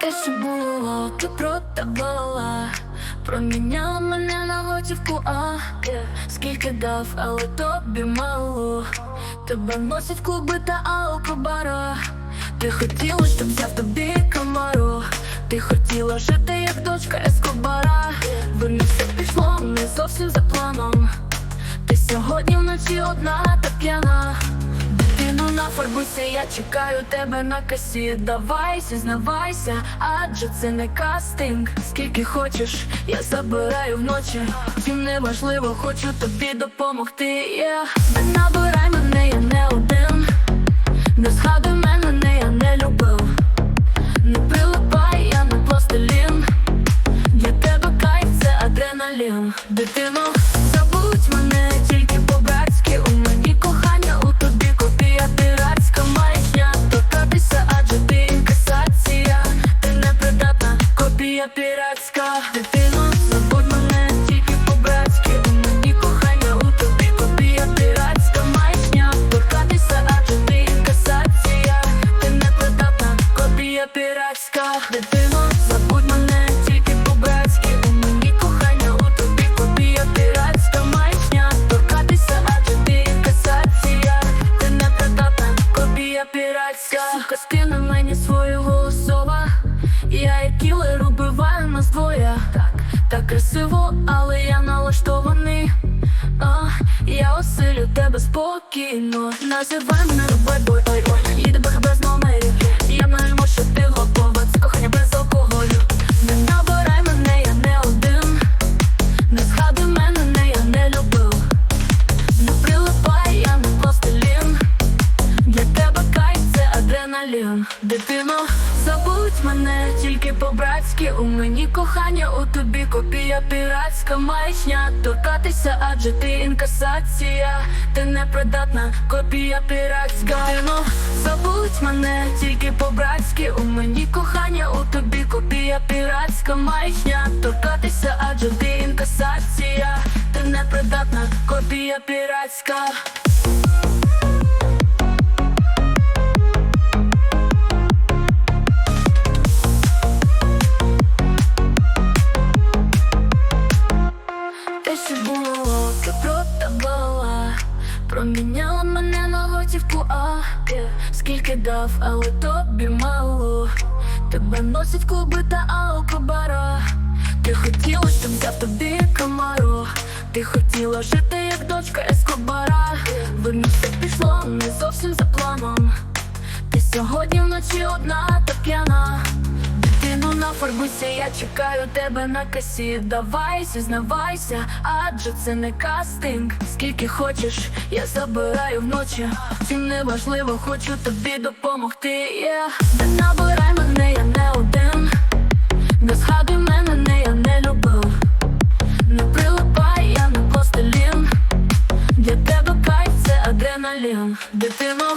Те, що було, ти продавала. Проміняла мене на готівку, а. Скільки дав, але тобі мало. Тебе носять клуби та алкобара. Ти хотіла, щоб взяв тобі камару Ти хотіла жити, як дочка Ескобара. Вернувся пішло не зовсім за планом. Ти сьогодні вночі одна та п'яна Дитину нафарбуйся, я чекаю тебе на касі. Давай, зізнавайся, адже це не кастинг. Скільки хочеш, я забираю вночі. Втім не важливо, хочу тобі допомогти yeah. Не набирай мене, я не один. Не згадуй мене, не я не любив. Не прилипай, я не пластилін. Для тебе кайф це адреналін. Дитино, піратська Дитино, ти Ти непридатна, копія піратська. Сука, скине Так, красиво, але я налаштований. А, Я оселю тебе спокійно. Називай мене бой-бой, ой, ой Їде бех без номерів. Я найму, що ти готова Це кохання без алкоголю. Не набирай мене, я не один. Не згадуй мене, не я не любив. Не прилипай, я не пластилін. Для тебе кайф це адреналін. Дитино, мене тільки по-братськи. У мені кохання, у тобі копія піратська. Маячня Торкатися, адже ти інкасація. Ти непридатна, копія піратська. Дитино, забудь мене тільки по-братськи. У мені кохання, у тобі копія піратська. Маячня Торкатися, адже ти інкасація. Ти непридатна, копія піратська Скільки дав, але тобі мало. Тебе носять клуби та алкобара. Ти хотіла, щоб взяв тобі камару Ти хотіла жити, як дочка Ескобара. Вернувся пішло не зовсім за планом. Ти сьогодні вночі одна та п'яна нафарбуйся, я чекаю тебе на касі. Давай, зізнавайся, адже це не кастинг. Скільки хочеш, я забираю вночі. Втім не важливо, хочу тобі допомогти yeah. Не набирай мене, я не один. Не згадуй мене, не я не любив. Не прилипай, я не пластилін. Для тебе кайф це адреналін. Дитино,